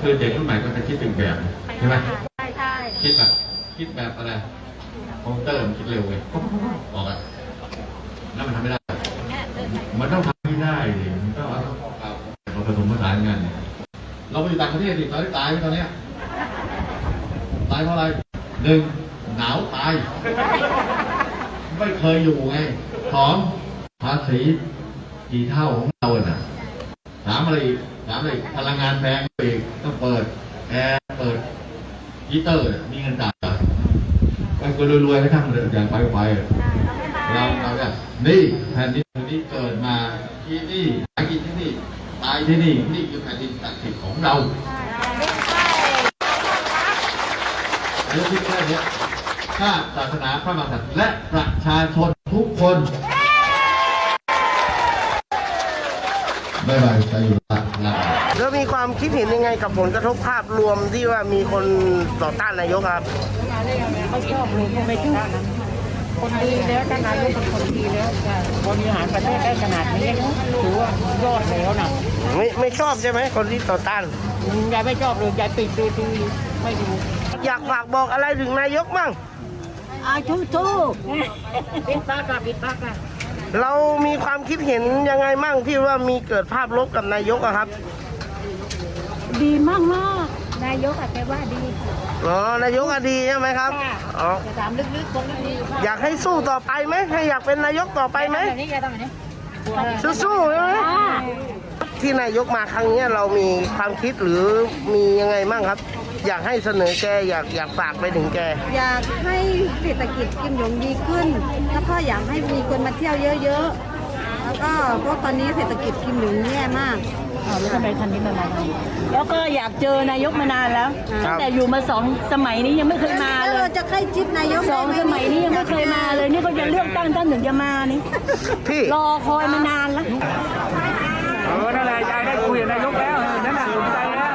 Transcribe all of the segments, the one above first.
คือเด็กรุ่นใหม่ก็จะคิดเป็นแบบใช่ไหมใช่ใช่คิดแบบคิดแบบอะไรคอมพิวเตอร์มันคิดเร็วไงออกอะแล้วมันทำไม่ได้ มันต้องทำให้ได้ดิมันต้องเอาเอาผสมผสานกันเราไปอยู่ต่างประเทศดิตอนนี้ตายไหมตอนเนี้ยตายเพราะอะไรหนึ่งหนาวตาย ไม่เคยอยู่ไงสองภาษีกี่เท่าของเราน่ะสามอะไรอีก สามอะไรอีกพลังงานแพงอีกต้องเปิดแอร์เปิดฮีเตอร์เนี่ยมีเงินจ่ายเหรอไปคนรวยๆให้ทั้งเลยอย่างไปไปๆเราเราเนี่ยนี่แผ่นดินนี้เกิดมาที่นี่หากินที่นี่ตายที่นี่นี่คือแผ่นดินศักดิ์สิทธิ์ของเราเรื่องที่แค่เนี้ยชาติศาสนาพระมหากษัตริย์และประชาชนทุกคน ไม่ไปไปอยู่ละละแล้วมีความคิดเห็นยังไงกับผลกระทบภาพรวมที่ว่ามีคนต่อต้านนายกครับเขาชอบลุงไม่ชอบคนดีแล้วท่านนายกเป็นคนดีแล้วบริหารประเทศได้ขนาดนี้ถือว่ายอดแล้วนะไม่ไม่ชอบใช่ไหมคนที่ต่อต้านยายไม่ชอบเลยยายปิดดูทีไม่ดูอยากฝากบอกอะไรถึงนายกมั่งอาชูชูปิดปากอะปิดปากอะ เรามีความคิดเห็นยังไงมั่งที่ว่ามีเกิดภาพลบกับนายกอะครับ ดีมากมากๆนายกอาจจะว่าดีอ๋อนายกอะดีใช่ไหมครับอ๋อจะถามลึกๆคนดีอยากให้สู้ต่อไปไหมให้อยากเป็นนายกต่อไปไหมแบบนี้แกทำแบบนี้สู้ๆใช่ไหมที่นายกมาครั้งเนี้ยเรามีความคิดหรือมียังไงมั่งครับ อยากให้เสนอแกอยากอยากฝากไปถึงแก อยากให้เศรษฐกิจกิมหยงดีขึ้น แล้วก็อยากให้มีคนมาเที่ยวเยอะๆ แล้วก็เพราะตอนนี้เศรษฐกิจกิมหยงแย่มากแล้วทำไมทันนี้มันอะไรแล้วก็อยากเจอนายกมานานแล้วครับ ตั้งแต่อยู่มาสองสมัยนี้ยังไม่เคยมาแล้วเลเรายจะใกล้ชิดนายกสองได้ไหสมัยนี้ยังไม่เคยมาเลยนี่ก็จะเลือกตั้งท่านถึงจะมานี่พี่รอคอยมานานแล้ว เออ นั่นแหละยายได้คุยกับนายกแล้วนั่นน่ะสนใจแล้ว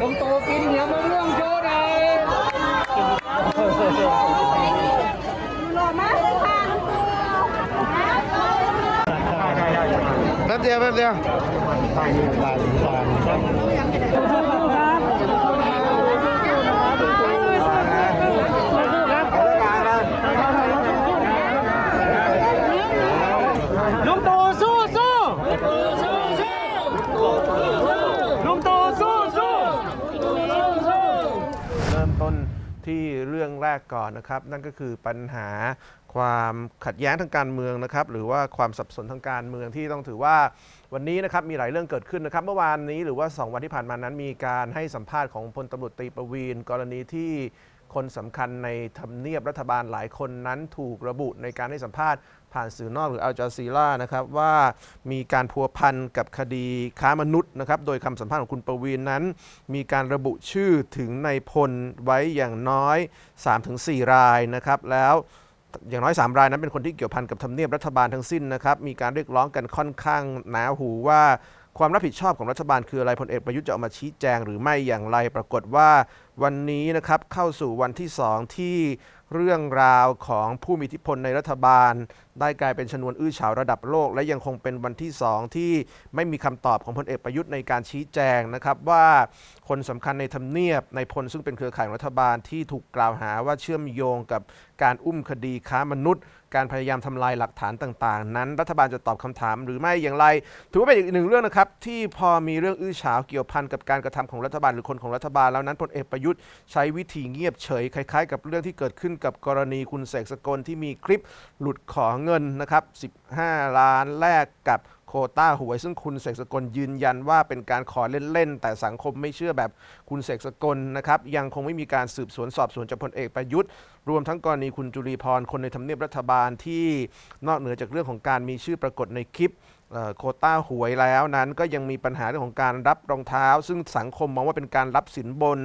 ลุงตู่กินเหนียวมะม่วงโชว์หน่อย แป๊บเดียวแป๊บเดียวลุงตู่สู้สู้ลุงตู่สู้สู้ เริ่มต้นที่เรื่องแร กก่อนนะครับ นั่นก็คือปัญหาความขัดแย้งทางการเมืองนะครับ หรือว่าความสับสนทางการเมืองที่ต้องถือว่าวันนี้นะครับมีหลายเรื่องเกิดขึ้นนะครับ เมื่อวานนี้หรือว่า 2 วันที่ผ่านมานั้น มีการให้สัมภาษณ์ของพลตำรวจตรีประวีนกรณีที่คนสำคัญในทำเนียบรัฐบาลหลายคนนั้นถูกระบุในการให้สัมภาษณ์ ผ่านสื่อนอกหรืออัลจาซีรานะครับว่ามีการพัวพันกับคดีค้ามนุษย์นะครับ โดยคำสัมภาษณ์ของคุณประวีนนั้น มีการระบุชื่อถึงในพลไว้อย่างน้อย 3-4 รายนะครับ แล้วอย่างน้อย 3 รายนั้นเป็นคนที่เกี่ยวพันกับทำเนียบรัฐบาลทั้งสิ้นนะครับ มีการเรียกร้องกันค่อนข้างหนาหูว่าความรับผิดชอบของรัฐบาลคืออะไรพลเอกประยุทธ์จะออกมาชี้แจงหรือไม่อย่างไร ปรากฏว่าวันนี้นะครับเข้าสู่วันที่ 2 ที่เรื่องราวของผู้มีอิทธิพลในรัฐบาลได้กลายเป็นชนวนอื้อฉาวระดับโลก และยังคงเป็นวันที่ 2 ที่ไม่มีคำตอบของพลเอกประยุทธ์ในการชี้แจงนะครับว่าคนสำคัญในทำเนียบในพลซึ่งเป็นเครือข่ายของรัฐบาลที่ถูกกล่าวหาว่าเชื่อมโยงกับการอุ้มคดีค้ามนุษย์ การพยายามทำลายหลักฐานต่างๆ นั้น รัฐบาลจะตอบคำถามหรือไม่อย่างไร ถือว่าเป็นอีกหนึ่งเรื่องนะครับที่พอมีเรื่องอื้อฉาวเกี่ยวพันกับการกระทำของรัฐบาลหรือคนของรัฐบาลแล้วนั้นพลเอกประยุทธ์ใช้วิธีเงียบเฉยคล้าย ๆ กับเรื่องที่เกิดขึ้นกับกรณีคุณเสกสกลที่มีคลิปหลุดขอเงินนะครับ 15 ล้านแลกกับโคต้าหวย ซึ่งคุณเสกสกลยืนยันว่าเป็นการขอเล่น ๆ แต่สังคมไม่เชื่อแบบคุณเสกสกลนะครับ ยังคงไม่มีการสืบสวนสอบสวนจากพลเอกประยุทธ์ รวมทั้งกรณีคุณจุลีพรคนในทำเนียบรัฐบาลที่นอกเหนือจากเรื่องของการมีชื่อปรากฏในคลิป โคต้าหวยแล้วนั้นก็ยังมีปัญหาเรื่องของการรับรองเท้า ซึ่งสังคมมองว่าเป็นการรับสินบน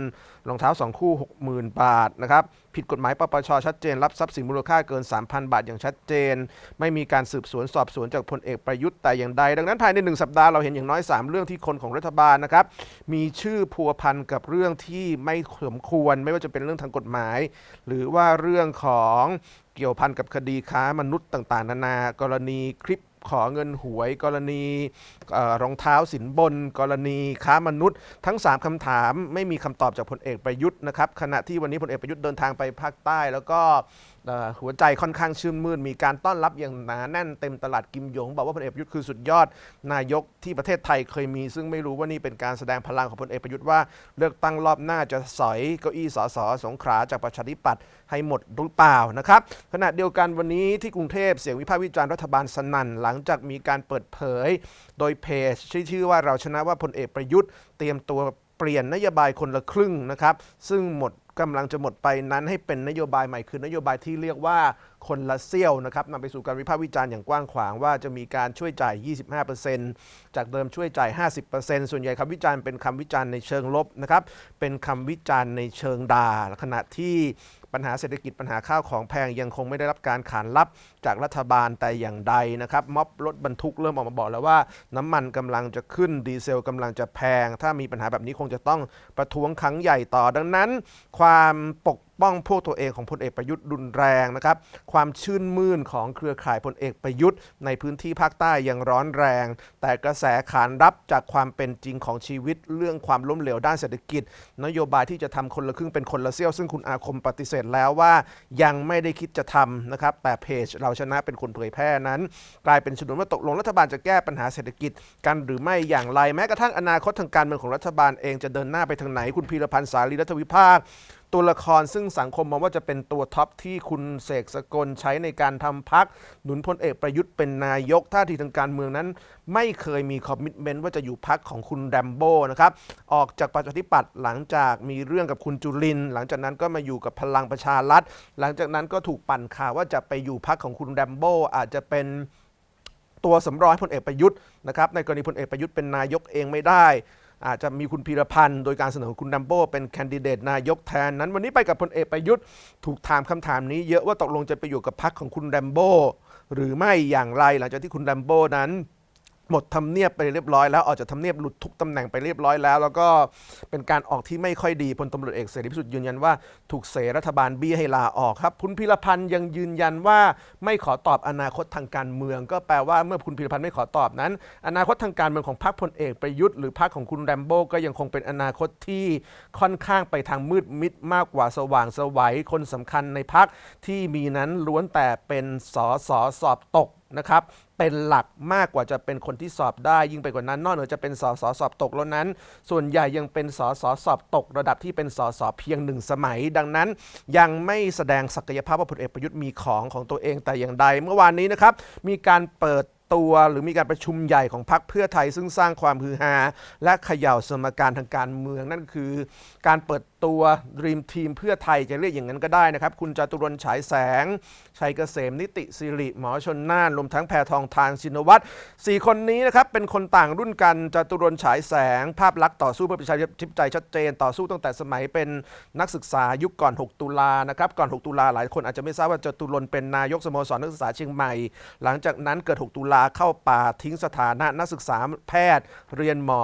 รองเท้า 2 คู่ 60,000 บาทนะครับผิดกฎหมายปปชชัดเจน รับทรัพย์สินมูลค่าเกิน 3,000 บาทอย่างชัดเจน ไม่มีการสืบสวนสอบสวนจากพลเอกประยุทธ์แต่อย่างใด ดังนั้นภายในหนึ่งสัปดาห์เราเห็นอย่างน้อย 3 เรื่องที่คนของรัฐบาลนะครับมีชื่อพัวพันกับเรื่องที่ไม่สมควร ไม่ว่าจะเป็นเรื่องทางกฎหมาย หรือว่าเรื่องของเกี่ยวพันกับคดีค้ามนุษย์ต่าง ๆ นานากรณีคลิป ขอเงินหวย กรณีรองเท้าสินบน กรณีค้ามนุษย์ ทั้ง 3คำถามไม่มีคำตอบจากพลเอกประยุทธ์นะครับขณะที่วันนี้พลเอกประยุทธ์เดินทางไปภาคใต้ แล้วก็ หัวใจค่อนข้างชื่นมื่นมีการต้อนรับอย่างหนาแน่นเต็มตลาดกิมหยง บอกว่าพลเอกประยุทธ์คือสุดยอดนายกที่ประเทศไทยเคยมี ซึ่งไม่รู้ว่านี่เป็นการแสดงพลังของพลเอกประยุทธ์ว่าเลือกตั้งรอบหน้าจะสอยเก้าอี้สสสงขลาจากประชาธิปัตย์ให้หมดหรือเปล่านะครับขณะเดียวกันวันนี้ที่กรุงเทพเสียงวิพากษ์วิจารณ์รัฐบาลสนั่นหลังจากมีการเปิดเผย โดยเพจชื่อว่าเราชนะว่าพลเอกประยุทธ์เตรียมตัวเปลี่ยนนโยบายคนละครึ่งนะครับ ซึ่งหมด กำลังจะหมดไปนั้นให้เป็นนโยบายใหม่คือนโยบายที่เรียกว่าคนละเซี่ยวนะครับนำไปสู่การวิพากษ์วิจารณ์อย่างกว้างขวางว่าจะมีการช่วยจ่าย 25%จากเดิมช่วยจ่าย 50%ส่วนใหญ่คำวิจารณ์เป็นคำวิจารณ์ในเชิงลบนะครับเป็นคำวิจารณ์ในเชิงด่าขณะที่ ปัญหาเศรษฐกิจปัญหาข้าวของแพงยังคงไม่ได้รับการขานรับจากรัฐบาลแต่อย่างใดนะครับม็อบรถบรรทุกเริ่มออกมาบอกแล้วว่า น้ำมันกำลังจะขึ้นดีเซลกำลังจะแพง ถ้ามีปัญหาแบบนี้คงจะต้องประท้วงครั้งใหญ่ต่อดังนั้น ความปก ป้องพวกตัวเองของพลเอกประยุทธ์รุนแรงนะครับความชื่นมื่นของเครือข่ายพลเอกประยุทธ์ ในพื้นที่ภาคใต้ยังร้อนแรง แต่กระแสขานรับจากความเป็นจริงของชีวิต เรื่องความล้มเหลวด้านเศรษฐกิจ นโยบายที่จะทำคนละครึ่งเป็นคนละเซี่ยว ซึ่งคุณอาคมปฏิเสธแล้วว่ายังไม่ได้คิดจะทำนะครับแต่เพจเราชนะเป็นคนเผยแพร่นั้น กลายเป็นชนวนว่าตกลงรัฐบาลจะแก้ปัญหาเศรษฐกิจกันหรือไม่อย่างไรแม้กระทั่งอนาคตทางการเมืองของรัฐบาลเองจะเดินหน้าไปทางไหนคุณพีรพันธ์สารีรัฐวิภาค ตัวละครซึ่งสังคมมองว่าจะเป็นตัวท็อปที่คุณเสกสกลใช้ในการทำพักหนุนพลเอกประยุทธ์เป็นนายกท่าทีทางการเมืองนั้น ไม่เคยมีคอมมิชเมนต์ว่าจะอยู่พักของคุณแรมโบ้นะครับออกจากประชาธิปัตย์หลังจากมีเรื่องกับคุณจุลิน หลังจากนั้นก็มาอยู่กับพลังประชารัฐ หลังจากนั้นก็ถูกปั่นข่าวว่าจะไปอยู่พักของคุณแรมโบ้อาจจะเป็นตัวสำรองให้พลเอกประยุทธ์นะครับในกรณีพลเอกประยุทธ์เป็นนายกเองไม่ได้ อาจจะมีคุณพีรพันธ์โดยการเสนอคุณดัมโบเป็นแคนดิเดตนายกแทนนั้น วันนี้ไปกับพลเอกประยุทธ์ถูกถามคำถามนี้เยอะว่าตกลงจะไปอยู่กับพรรคของคุณดัมโบหรือไม่อย่างไรหลังจากที่คุณดัมโบนั้น หมดทำเนียบไปเรียบร้อยแล้วออกจากทำเนียบหลุดทุกตำแหน่งไปเรียบร้อยแล้ว แล้วก็เป็นการออกที่ไม่ค่อยดีพลตำรวจเอกเสรีพิสุทธิ์ยืนยันว่าถูกเสรัฐบาลบี้ให้ลาออกครับคุณพิรพันธ์ยังยืนยันว่าไม่ขอตอบอนาคตทางการเมือง ก็แปลว่าเมื่อคุณพิรพันธ์ไม่ขอตอบนั้น อนาคตทางการเมืองของพรรคพลเอกประยุทธ์หรือพรรคของคุณแรมโบ้ก็ยังคงเป็นอนาคตที่ค่อนข้างไปทางมืดมิดมากกว่าสว่างสวัยคนสำคัญในพรรคที่มีนั้นล้วนแต่เป็นสอสอสอบตกนะครับ เป็นหลักมากกว่าจะเป็นคนที่สอบได้ ยิ่งไปกว่านั้น นอกเหนือจะเป็นสอสอสอบตกแล้วนั้น ส่วนใหญ่ยังเป็นสอสอสอบตกระดับที่เป็นสอสอเพียงหนึ่งสมัย ดังนั้น ยังไม่แสดงศักยภาพว่าพลเอกประยุทธ์มีของของตัวเองแต่อย่างใด เมื่อวานนี้นะครับมีการเปิดตัวหรือมีการประชุมใหญ่ของพรรคเพื่อไทยซึ่งสร้างความฮือฮาและเขย่าสมการทางการเมืองนั่นคือ การเปิด ตัวรีมทีมเพื่อไทยจะเรียกอย่างนั้นก็ได้นะครับ คุณจตุรนฉายแสง ชัยเกษมนิติสิริ หมอชนน่านรวมทั้งแพทองทานชินวัตรสี่คนนี้นะครับเป็นคนต่างรุ่นกันจตุรนฉายแสง ภาพลักษณ์ต่อสู้เพื่อประชาธิปไตยชัดเจนต่อสู้ตั้งแต่สมัยเป็นนักศึกษายุคก่อน 6 ตุลานะครับก่อน 6 ตุลาหลายคนอาจจะไม่ทราบว่าจตุรนเป็นนายกสโมสรนักศึกษาเชียงใหม่ หลังจากนั้นเกิด 6 ตุลาเข้าป่าทิ้งสถานะนักศึกษาแพทย์ เรียนหมอ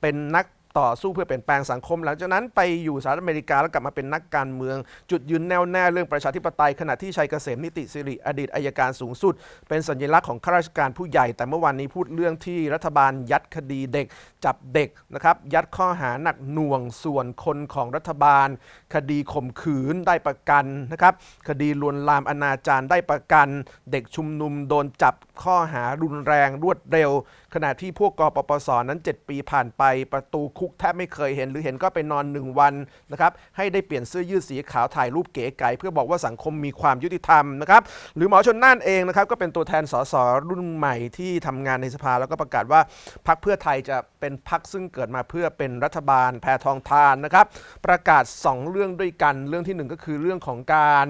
เป็นนัก ต่อสู้เพื่อเปลี่ยนแปลงสังคม หลังจากนั้นไปอยู่สหรัฐอเมริกาแล้วกลับมาเป็นนักการเมือง จุดยืนแน่วแน่เรื่องประชาธิปไตยขณะที่ชัยเกษมนิติสิริอดีตอายการสูงสุด เป็นสัญลักษณ์ของข้าราชการผู้ใหญ่ แต่เมื่อวานนี้พูดเรื่องที่รัฐบาลยัดคดีเด็ก จับเด็กนะครับยัดข้อหาหนักหน่วงส่วนคนของรัฐบาล คดีข่มขืนได้ประกันนะครับคดีลวนลามอนาจารได้ประกัน เด็กชุมนุมโดนจับข้อหารุนแรงรวดเร็วขณะที่พวกกปปสนั้น 7 ปีผ่านไปประตูคุกแทบไม่เคยเห็น หรือเห็นก็ไปนอน 1 วันนะครับให้ได้เปลี่ยนเสื้อยืดสีขาวถ่ายรูปเก๋ไก๋เพื่อบอกว่าสังคมมีความยุติธรรมนะครับหรือหมอชนน่านเองนะครับก็เป็นตัวแทนสสรุ่นใหม่ที่ทำงานในสภาแล้วก็ประกาศว่าพรรคเพื่อไทยจะเป็นพรรคซึ่งเกิดมาเพื่อเป็นรัฐบาลแพทองทานนะครับประกาศ 2 เรื่องด้วยกัน เรื่องที่หนึ่งก็คือเรื่องของการ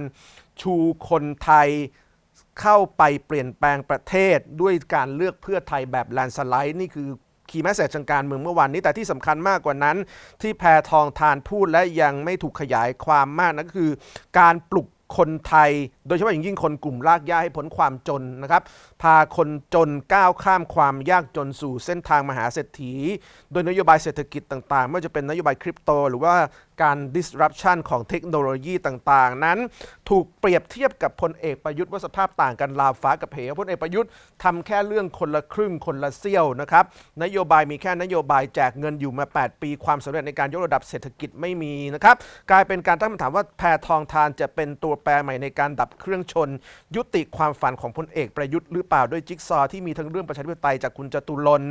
ชูคนไทย เข้าไปเปลี่ยนแปลงประเทศด้วยการเลือกเพื่อไทยแบบแลนสไลด์นี่คือคีย์แมสเซจทางการเมืองเมื่อวานนี้แต่ที่สำคัญมากกว่านั้น ที่แพทองทานพูดและยังไม่ถูกขยายความมากนั่นก็คือ การปลุกคนไทย โดยเฉพาะอย่างยิ่งคนกลุ่มรากหญ้าให้พ้นความจนนะครับ พาคนจนก้าวข้ามความยากจนสู่เส้นทางมหาเศรษฐี โดยนโยบายเศรษฐกิจต่างๆ ไม่ว่าจะเป็นนโยบายคริปโต หรือว่า การ disruption ของเทคโนโลยีต่างๆ นั้น ถูกเปรียบเทียบกับพลเอกประยุทธ์ว่าสภาพต่างกันราวฟ้ากับเหวพลเอกประยุทธ์ทำแค่เรื่องคนละครึ่งคนละเสี้ยวนะครับนโยบายมีแค่นโยบายแจกเงินอยู่มา 8 ปีความสำเร็จในการยกระดับเศรษฐกิจไม่มีนะครับกลายเป็นการตั้งคำถามว่าแพทองทานจะเป็นตัวแปรใหม่ในการดับเครื่องชน ยุติความฝันของพลเอกประยุทธ์หรือเปล่าด้วยจิ๊กซอว์ที่มีทั้งเรื่องประชาธิปไตยจากคุณจตุรน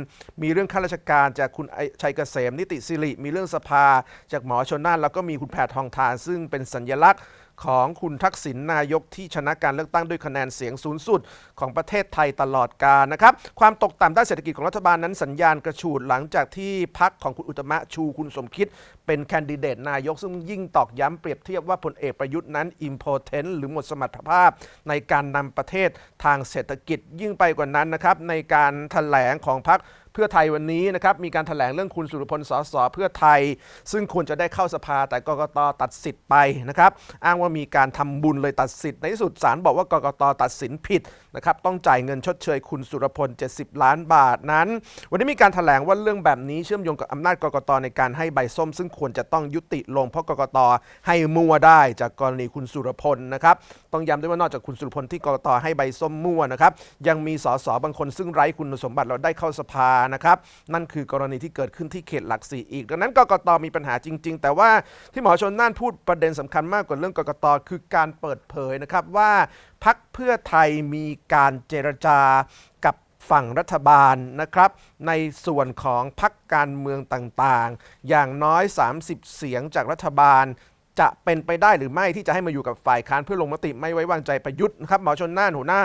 มีเรื่องข้าราชการจากคุณชัยเกษมนิติสิริมีเรื่องสภาจากหมอชนน่านแล้วก็มีคุณแพทองทาน ซึ่งเป็นสัญลักษณ์ของคุณทักษิณนายกที่ชนะการเลือกตั้งด้วยคะแนนเสียงสูงสุดของประเทศไทยตลอดกาลนะครับ ความตกต่ำด้านเศรษฐกิจของรัฐบาลนั้นสัญญาณกระฉูดหลังจากที่พักของคุณอุตมะชูคุณสมคิด เป็นแคนดิเดตนายก ซึ่งยิ่งตอกย้ำเปรียบเทียบว่าพลเอกประยุทธ์นั้น impotent หรือหมดสมรรถภาพ ในการนำประเทศทางเศรษฐกิจยิ่งไปกว่านั้นนะครับในการถแถลงของพัก เพื่อไทยวันนี้นะครับมีการถแถลงเรื่องคุณสุรพลสสเพื่อไทย ซึ่งควรจะได้เข้าสภาแต่กกตตัดสิทธิ์ไปนะครับ อ้างว่ามีการทำบุญเลยตัดสิทธิ์ในที่สุดศาลบอกว่ากกตตัดสินผิดนะครับต้องจ่ายเงินชดเชยคุณสุรพล 70 ล้านบาทนั้น วันนี้มีการถแถลงว่าเรื่องแบบนี้เชื่อมโยงกับอำนาจกกตในการให้ใบส้ม ซึ่งควรจะต้องยุติลงเพราะกกตให้มั่วได้จากกรณีคุณสุรพลนะครับต้องย้ำด้วยว่านอกจากคุณสุรพลที่กกตให้ใบส้มมั่วนะครับยังมีสสบางคนซึ่งไร้คุณสมบัติเราได้เข้าสภานะครับนั่นคือกรณีที่เกิดขึ้นที่เขตหลักสี่อีก ดังนั้นกกตมีปัญหาจริง ๆ แต่ว่าที่หมอชนน่านพูดประเด็นสำคัญมากกว่าเรื่องกกตคือการเปิดเผยนะครับว่า พักเพื่อไทยมีการเจรจากับฝั่งรัฐบาลนะครับ ในส่วนของพักการเมืองต่างๆ อย่างน้อย 30 เสียงจากรัฐบาลจะเป็นไปได้หรือไม่ที่จะให้มาอยู่กับฝ่ายค้านเพื่อลงมติไม่ไว้วางใจประยุทธ์นะครับหมอชนน่านหัวหน้า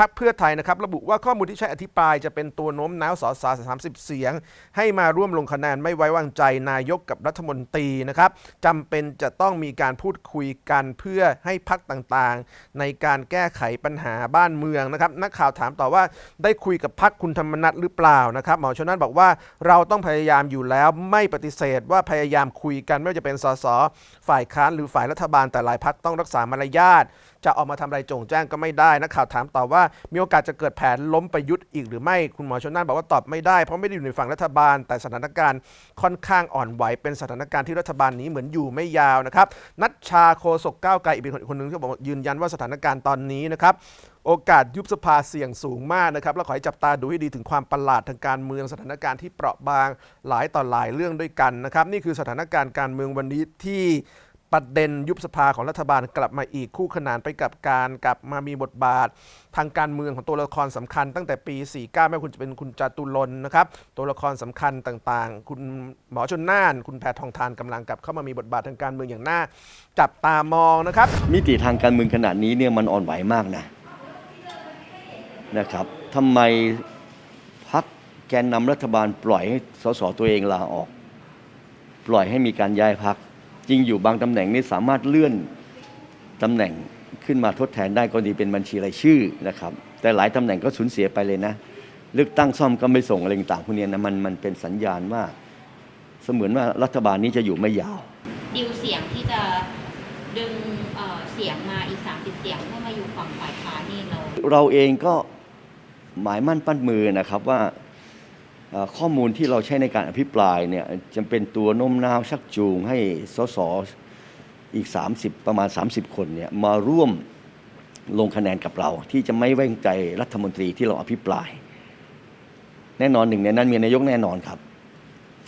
พักเพื่อไทยนะครับระบุว่าข้อมูลที่ใช้อธิบายจะเป็นตัวโน้มน้าวสส30เสียง ให้มาร่วมลงคะแนนไม่ไว้วางใจนายกกับรัฐมนตรีนะครับจำเป็นจะต้องมีการพูดคุยกันเพื่อให้พักต่างๆ ในการแก้ไขปัญหาบ้านเมืองนะครับนักข่าวถามต่อว่าได้คุยกับพักคุณธรรมนัฐหรือเปล่านะครับหมอชนน่นบอกว่าเราต้องพยายามอยู่แล้วไม่ปฏิเสธว่าพยายามคุยกันไม่ว่าจะเป็นสสฝ่ายค้านหรือฝ่ายรัฐบาลแต่หลายพักต้องรักษามารยาท จะออกมาทำอะไรโจงแจ้งก็ไม่ได้นักข่าวถามต่อว่า มีโอกาสจะเกิดแผนล้มประยุทธ์อีกหรือไม่คุณหมอชนน่านบอกว่าตอบไม่ได้เพราะไม่ได้อยู่ในฝั่งรัฐบาล แต่สถานการณ์ค่อนข้างอ่อนไหวเป็นสถานการณ์ที่รัฐบาลนี้เหมือนอยู่ไม่ยาวนะครับนัชชาโคศกก้าวไกลอีกเป็นคนหนึ่งที่บอกยืนยันว่าสถานการณ์ตอนนี้นะครับโอกาสยุบสภาเสี่ยงสูงมากนะครับ แล้วขอให้จับตาดูให้ดีถึงความประหลาดทางการเมืองสถานการณ์ที่เปราะบางหลายต่อหลายเรื่องด้วยกันนะครับ นี่คือสถานการณ์การเมืองวันนี้ที่ ประเด็นยุบสภาของรัฐบาลกลับมาอีกคู่ขนานไปกับการกลับมามีบทบาท ทางการเมืองของตัวละครสำคัญ ตั้งแต่ปี 49 ไม่ว่าคุณจะเป็นคุณจตุรนนะครับ ตัวละครสำคัญต่างๆ คุณหมอชนน่าน คุณแพทองทานกำลังกลับเข้ามามีบทบาททางการเมืองอย่างน่าจับตามองนะครับ มิติทางการเมืองขนาดนี้เนี่ยมันอ่อนไหวมากนะนะครับทำไมพักแกนนำรัฐบาลปล่อยให้สสตัวเองลาออก ปล่อยให้มีการย้ายพัก จริงอยู่บางตำแหน่งนี่สามารถเลื่อนตำแหน่งขึ้นมาทดแทนได้ก็ดีเป็นบัญชีรายชื่อนะครับ แต่หลายตำแหน่งก็สูญเสียไปเลยนะเลือกตั้งซ่อมก็ไม่ส่งอะไรต่างๆพวกเนี้ยนะมันมันเป็นสัญญาณว่า เสมือนว่ารัฐบาลนี้จะอยู่ไม่ยาวดิวเสียงที่จะดึงเอ่อเสียงมาอีก 30 เสียงเพื่อมาอยู่ฝั่งฝ่ายค้านนี่เราเราเองก็หมายมั่นปั้นมือนะครับว่าเอ่อ ข้อมูลที่เราใช้ในการอภิปรายเนี่ยจะเป็นตัวโน้มน้าวชักจูงให้สสอีก 30 ประมาณ 30 คนเนี่ยมาร่วมลงคะแนนกับเรา ที่จะไม่ไว้งใจรัฐมนตรีที่เราอภิปราย แน่นอนหนึ่งในนั้นมีนายกแน่นอนครับ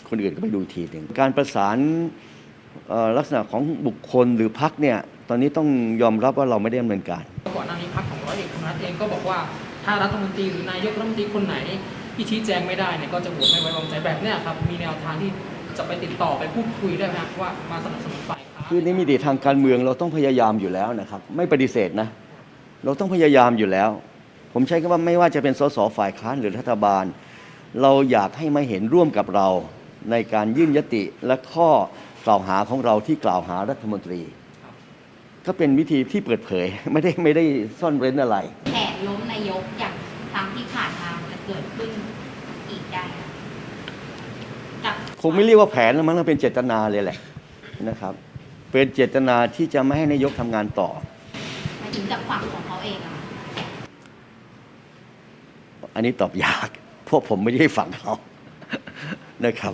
คนอื่นก็ไปดูทีหนึ่งการประสานลักษณะของบุคคลหรือพักเนี่ยตอนนี้ต้องยอมรับว่าเราไม่ได้ดำเนินการก่อนหน้านี้พักของร้อยเอกธรรมนัฐเองก็บอกว่าถ้ารัฐมนตรีหรือนายกรัฐมนตรีคนไหน ที่ชี้แจงไม่ได้เนี่ยก็จะโหวตไม่ไว้วางใจแบบเนี้ยครับมีแนวทางที่จะไปติดต่อไปพูดคุยได้ไหมครับว่ามาสนับสนุนฝ่ายค้านคือในมิติทางการเมืองเราต้องพยายามอยู่แล้วนะครับ ไม่ปฏิเสธนะ เราต้องพยายามอยู่แล้ว ผมใช้คำว่าไม่ว่าจะเป็นสสฝ่ายค้านหรือรัฐบาล เราอยากให้มาเห็นร่วมกับเราในการยื่นยติและข้อกล่าวหาของเราที่กล่าวหารัฐมนตรี ก็เป็นวิธีที่เปิดเผยไม่ได้ไม่ได้ซ่อนเร้นอะไร แผนล้มนายกอย่างครั้งที่ผ่านมาจะ เกิดขึ้นอีกได้คะกับคงไม่เรียกว่าแผนแล้วมั้งมันเป็นเจตนาเลยแหละนะครับ เป็นเจตนาที่จะไม่ให้นายกทำงานต่อ หมายถึงจากฝั่งของเขาเองอะค่ะอันนี้ตอบยากเพราะผมไม่ได้ฟังเขา นะครับ